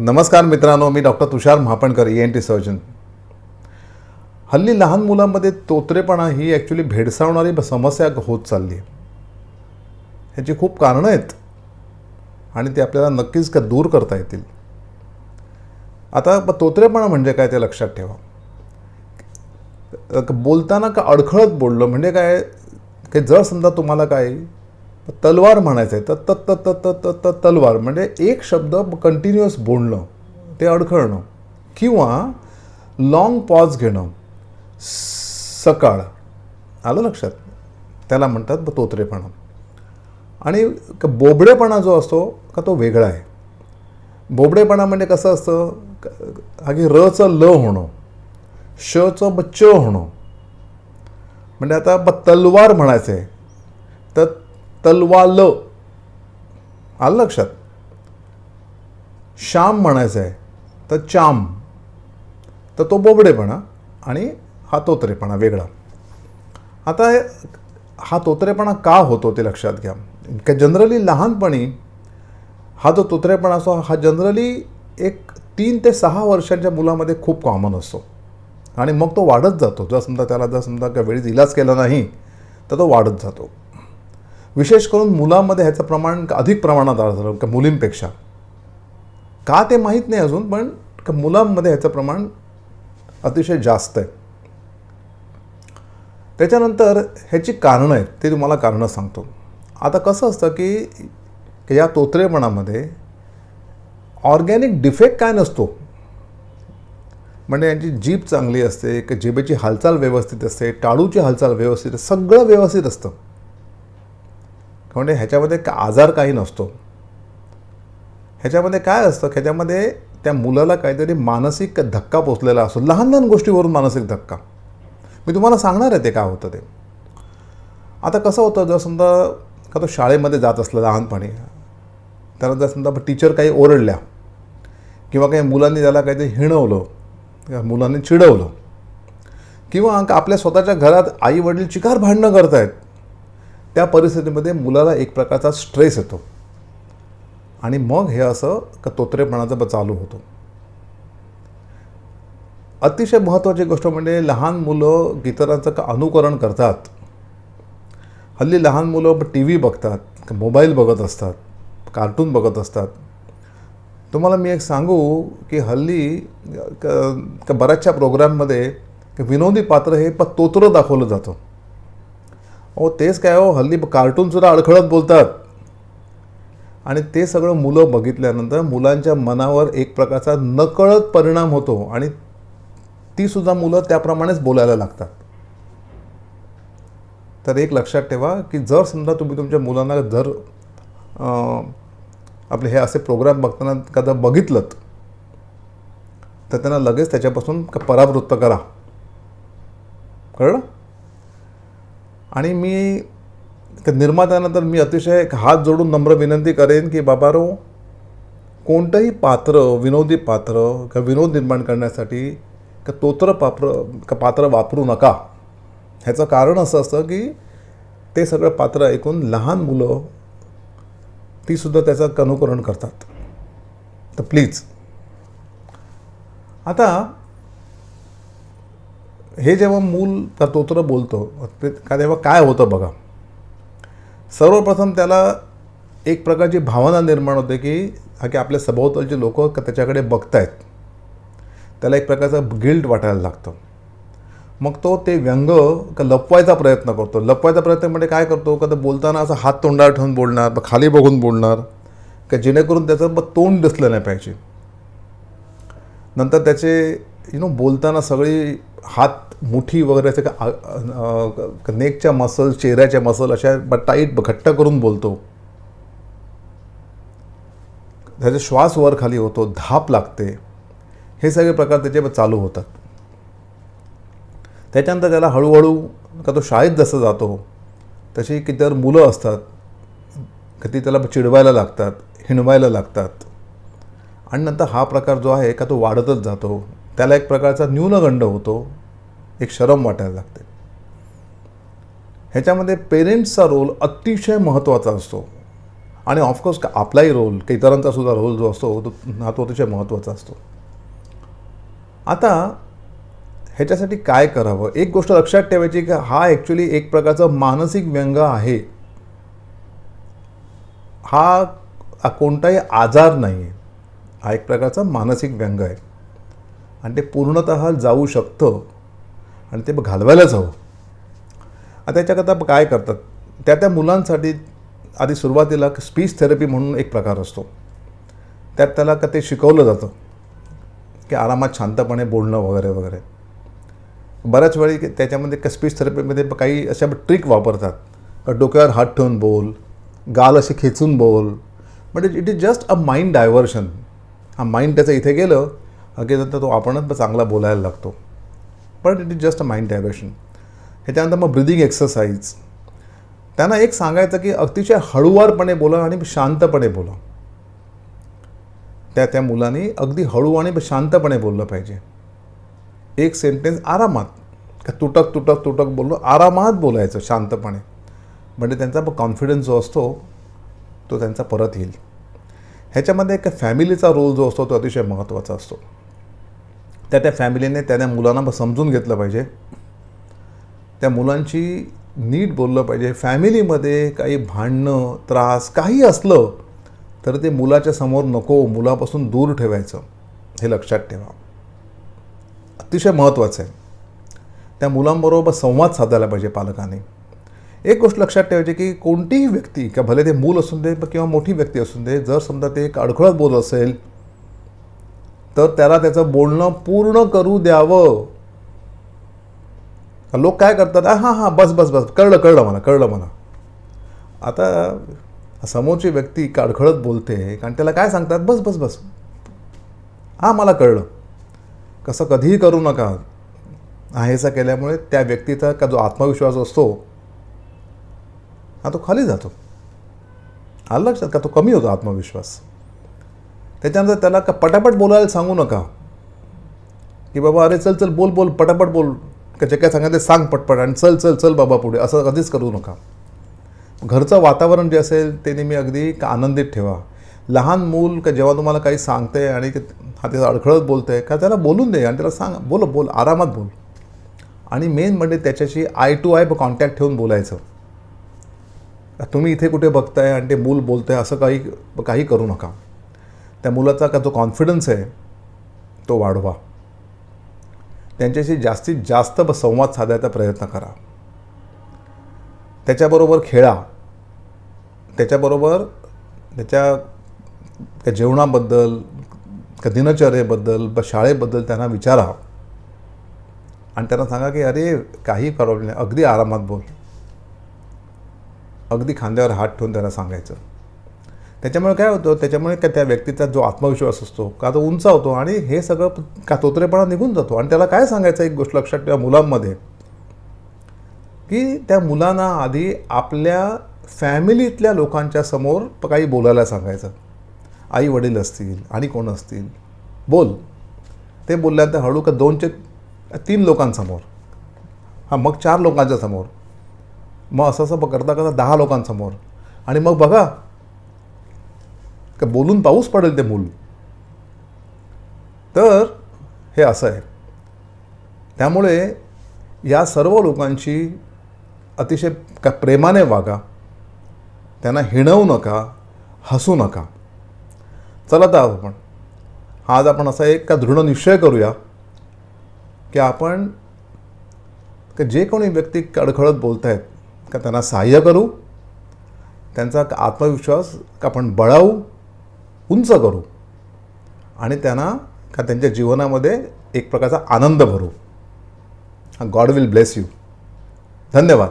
नमस्कार मित्रांनो मी doctor Tushar Mahapankar E N T surgeon हल्ली लहान मुलांमध्ये तोत्रेपणा ही ॲक्च्युली भेडसावणारी समस्या होत चालली आहे. ह्याची खूप कारणं आहेत आणि ते आपल्याला नक्कीच का दूर करता येतील. आता तोत्रेपणा म्हणजे काय ते लक्षात ठेवा. बोलताना का अडखळत बोललं म्हणजे काय काही जर समजा तुम्हाला काय तलवार म्हणायचं आहे. तर त त त त तलवार. म्हणजे एक शब्द कंटिन्युअस बोलणं ते अडखळणं. किंवा लाँग पॉज घेणं सकाळ. आलं लक्षात? त्याला म्हणतात तोत्रेपणा. आणि बोबडेपणा जो असतो का तो वेगळा आहे. बोबडेपणा म्हणजे कसं असतं? अगदी रचं ल होणं शचं ब च होणं. म्हणजे आता ब तलवार म्हणायचं आहे तर तलवाल. आलं लक्षात? श्याम म्हणायचं आहे तर चाम. तर तो बोबडेपणा आणि हातोत्रेपणा वेगळा. आता हा तोत्रेपणा का होतो ते लक्षात घ्या. का जनरली लहानपणी हा जो तोत्रेपणा असतो हा जनरली एक तीन ते सहा वर्षांच्या मुलामध्ये खूप कॉमन असतो. आणि मग तो वाढत जातो. जर समजा त्याला जर समजा का वेळीच इलाज केला नाही तर तो वाढत जातो. विशेष करून मुलांमध्ये ह्याचं प्रमाण अधिक प्रमाणात आढळलं का मुलींपेक्षा. का ते माहीत नाही अजून पण का मुलांमध्ये ह्याचं प्रमाण अतिशय जास्त आहे. त्याच्यानंतर ह्याची कारणं आहेत ते तुम्हाला कारणं सांगतो. आता कसं असतं की या तोत्रेपणामध्ये ऑर्गॅनिक डिफेक्ट काय नसतो? म्हणजे यांची जीभ चांगली असते की जिभेची हालचाल व्यवस्थित असते टाळूची हालचाल व्यवस्थित सगळं व्यवस्थित असतं. म्हणजे ह्याच्यामध्ये का आजार काही नसतो. ह्याच्यामध्ये काय असतं ह्याच्यामध्ये त्या मुलाला काहीतरी मानसिक धक्का पोचलेला असतो. लहान लहान गोष्टीवरून मानसिक धक्का. मी तुम्हाला सांगणार आहे ते काय होतं ते. आता कसं होतं जर समजा का तो शाळेमध्ये जात असला लहानपणी त्याला जर समजा टीचर काही ओरडल्या किंवा काही मुलांनी त्याला काहीतरी हिणवलं किंवा मुलांनी चिडवलं किंवा आपल्या स्वतःच्या घरात आई वडील चिकार भांडणं करतायत त्या परिस्थितीमध्ये मुलाला एक प्रकारचा स्ट्रेस येतो. आणि मग हे असं का तोतरेपणाचं चालू होतं. अतिशय महत्त्वाची गोष्ट म्हणजे लहान मुलं गीतरांचं का अनुकरण करतात. हल्ली लहान मुलं टी व्ही बघतात मोबाईल बघत असतात कार्टून बघत असतात. तुम्हाला मी एक सांगू की हल्ली का बऱ्याचशा प्रोग्राममध्ये विनोदी पात्र हे प तोत्रं दाखवलं जातं. हो तेच काय हो हल्ली कार्टूनसुद्धा अडखळत बोलतात. आणि ते सगळं मुलं बघितल्यानंतर मुलांच्या मनावर एक प्रकारचा नकळत परिणाम होतो आणि तीसुद्धा मुलं त्याप्रमाणेच बोलायला लागतात. तर एक लक्षात ठेवा की जर समजा तुम्ही तुमच्या मुलांना जर आपले हे असे प्रोग्राम बघताना कदा बघितलं तर त्यांना लगेच त्याच्यापासून परावृत्त करा. कळलं? आणि मी निर्मात्यानंतर मी अतिशय एक हात जोडून नम्र विनंती करेन की बाबा रो कोणतंही पात्र विनोदी पात्र का विनोद निर्माण करण्यासाठी का तोत्र पात्र का पात्र वापरू नका. ह्याचं कारण असं असतं की ते सगळं पात्र ऐकून लहान मुलं तीसुद्धा त्याचं अनुकरण करतात. तर प्लीज. आता हे जेव्हा मूल का तोत्र बोलतो ते का तेव्हा काय होतं बघा. सर्वप्रथम त्याला एक प्रकारची भावना निर्माण होते की हा की आपल्या सभोवतालचे लोक त्याच्याकडे बघतायत. त्याला एक प्रकारचं गिल्ट वाटायला लागतं. मग तो ते व्यंग का लपवायचा प्रयत्न करतो. लपवायचा प्रयत्न म्हणजे काय करतो? का तर बोलताना असं हात तोंडावर ठेवून बोलणार मग खाली बघून बोलणार का जेणेकरून त्याचं मग तोंड दिसलं नाही पाहिजे. नंतर त्याचे यु नो बोलताना सगळी हात मुठी वगैरे असे का नेकच्या मसल चेहऱ्याच्या मसल अशा ब- टाईट घट्ट करून बोलतो. त्याचा श्वास वर खाली होतो धाप लागते. हे सगळे प्रकार त्याचे चालू होतात. त्याच्यानंतर त्याला हळूहळू का तो शाळेत जसं जातो तशी कितीतर मुलं असतात. कधी त्याला चिडवायला लागतात हिणवायला लागतात. आणि नंतर हा प्रकार जो आहे का तो वाढतच जातो. त्याला एक प्रकारचा न्यूनगंड होतो एक शरम वाटायला लागते. ह्याच्यामध्ये पेरेंट्सचा रोल अतिशय महत्त्वाचा असतो. आणि ऑफकोर्स आपलाही रोल की इतरांचा सुद्धा रोल जो असतो तो हा तो अतिशय महत्त्वाचा असतो. आता ह्याच्यासाठी काय करावं? एक गोष्ट लक्षात ठेवायची की हा ॲक्च्युली एक प्रकारचा मानसिक व्यंग आहे. हा कोणताही आजार नाही आहे हा एक प्रकारचा मानसिक व्यंग आहे. आणि ते पूर्णतः जाऊ शकतं आणि ते घालवायलाच हवं. आता त्याच्याकरता काय करतात? त्या त्या मुलांसाठी आधी सुरुवातीला स्पीच थेरपी म्हणून एक प्रकार असतो. त्यात त्याला का ते शिकवलं जातं. की आरामात शांतपणे बोलणं वगैरे वगैरे. बऱ्याच वेळी त्याच्यामध्ये का स्पीच थेरपीमध्ये काही अशा ट्रिक वापरतात. डोक्यावर हात ठेवून बोल गाल असे खेचून बोल. म्हणजे it is just a mind diversion. हा माइंड त्याचं इथे गेलं की तर तो आपणच चांगला बोलायला लागतो. पण it is just a mind diversion ह्याच्यानंतर मग ब्रिदिंग एक्सरसाइज त्यांना एक सांगायचं की अतिशय हळूवारपणे बोला आणि शांतपणे बोला. त्या त्या मुलांनी अगदी हळू आणि शांतपणे बोललं पाहिजे. एक सेंटेन्स आरामात. का तुटक तुटक तुटक बोललो आरामात बोलायचं शांतपणे. म्हणजे त्यांचा कॉन्फिडन्स जो असतो तो त्यांचा परत येईल. ह्याच्यामध्ये एक फॅमिलीचा रोल जो असतो तो अतिशय महत्त्वाचा असतो. त्या त्या फॅमिलीने त्या त्या मुलांना समजून घेतलं पाहिजे. त्या मुलांची नीट बोललं पाहिजे. फॅमिलीमध्ये काही भांडणं त्रास काही असलं तर ते मुलाच्या समोर नको मुलापासून दूर ठेवायचं. हे लक्षात ठेवा. अतिशय महत्त्वाचं आहे. त्या मुलांबरोबर संवाद साधायला पाहिजे पालकांनी. एक गोष्ट लक्षात ठेवायची की कोणतीही व्यक्ती का भले ते मूल असून दे किंवा मोठी व्यक्ती असून दे जर समजा ते एक अडखळत बोलत असेल तर त्याला त्याचं बोलणं पूर्ण करू द्यावं. लोक काय करतात? हां हां बस बस बस. कळलं कळलं मला कळलं मला. आता समोरची व्यक्ती अडखळत बोलते कारण त्याला काय सांगतात? बस बस बस. हां मला कळलं. कसं कधीही करू नका. आहेसा केल्यामुळे त्या व्यक्तीचा का जो आत्मविश्वास असतो हा तो खाली जातो. आलं लक्षात का? तो कमी होतो आत्मविश्वास. त्याच्यानंतर त्याला का पटापट बोलायला सांगू नका. की बाबा अरे चल चल बोल बोल पटापट बोल. का जे काय सांगायचं सांग पटपट आणि चल चल चल बाबा पुढे. असं कधीच करू नका. घरचं वातावरण जे असेल ते नेहमी अगदी का आनंदित ठेवा. लहान मूल का जेव्हा तुम्हाला काही सांगते आणि ते हा त्याचा अडखळत आहे का त्याला बोलून दे आणि त्याला सांग बोल बोल आरामात बोल. आणि मेन म्हणजे त्याच्याशी आय टू आय कॉन्टॅक्ट ठेवून बोलायचं. तुम्ही इथे कुठे बघताय आणि ते मूल बोलतंय असं काही काही करू नका. त्या मुलाचा का जो कॉन्फिडन्स आहे तो वाढवा. त्यांच्याशी जास्तीत जास्त संवाद साधायचा प्रयत्न करा. त्याच्याबरोबर खेळा. त्याच्याबरोबर त्याच्या त्या जेवणाबद्दल त्या दिनचर्येबद्दल ब शाळेबद्दल त्यांना विचारा. आणि त्यांना सांगा की अरे काही प्रॉब्लेम नाही. अगदी आरामात बोल. अगदी खांद्यावर हात ठेवून त्यांना सांगायचं. त्याच्यामुळे काय होतं? त्याच्यामुळे काय त्या व्यक्तीचा जो आत्मविश्वास असतो का तो उंच होतो आणि हे सगळं का तोत्रेपणा निघून जातो. आणि त्याला काय सांगायचं एक गोष्ट लक्षात ठेवा मुलांमध्ये? की त्या मुलांना आधी आपल्या फॅमिलीतल्या लोकांच्या समोर काही बोलायला सांगायचं. आई वडील असतील आणि कोण असतील? बोल. ते बोलल्यानंतर हळू का दोनचे तीन लोकांसमोर. हां मग चार लोकांच्या समोर. मग असं असं करता करता दहा लोकांसमोर. आणि मग बघा का बोलून पाऊस पडेल ते मूल तर हे असं आहे. त्यामुळे या सर्व लोकांची अतिशय का प्रेमाने वागा. त्यांना हिणवू नका हसू नका. चला तर आपण. आज आपण असा एक का दृढ निश्चय करूया की आपण का जे कोणी व्यक्ती अडखळत बोलत आहेत का त्यांना सहाय्य करू त्यांचा आत्मविश्वास का आपण बळावू उंच करू आणि त्यांना का त्यांच्या जीवनामध्ये एक प्रकारचा आनंद भरू. God will bless you. धन्यवाद.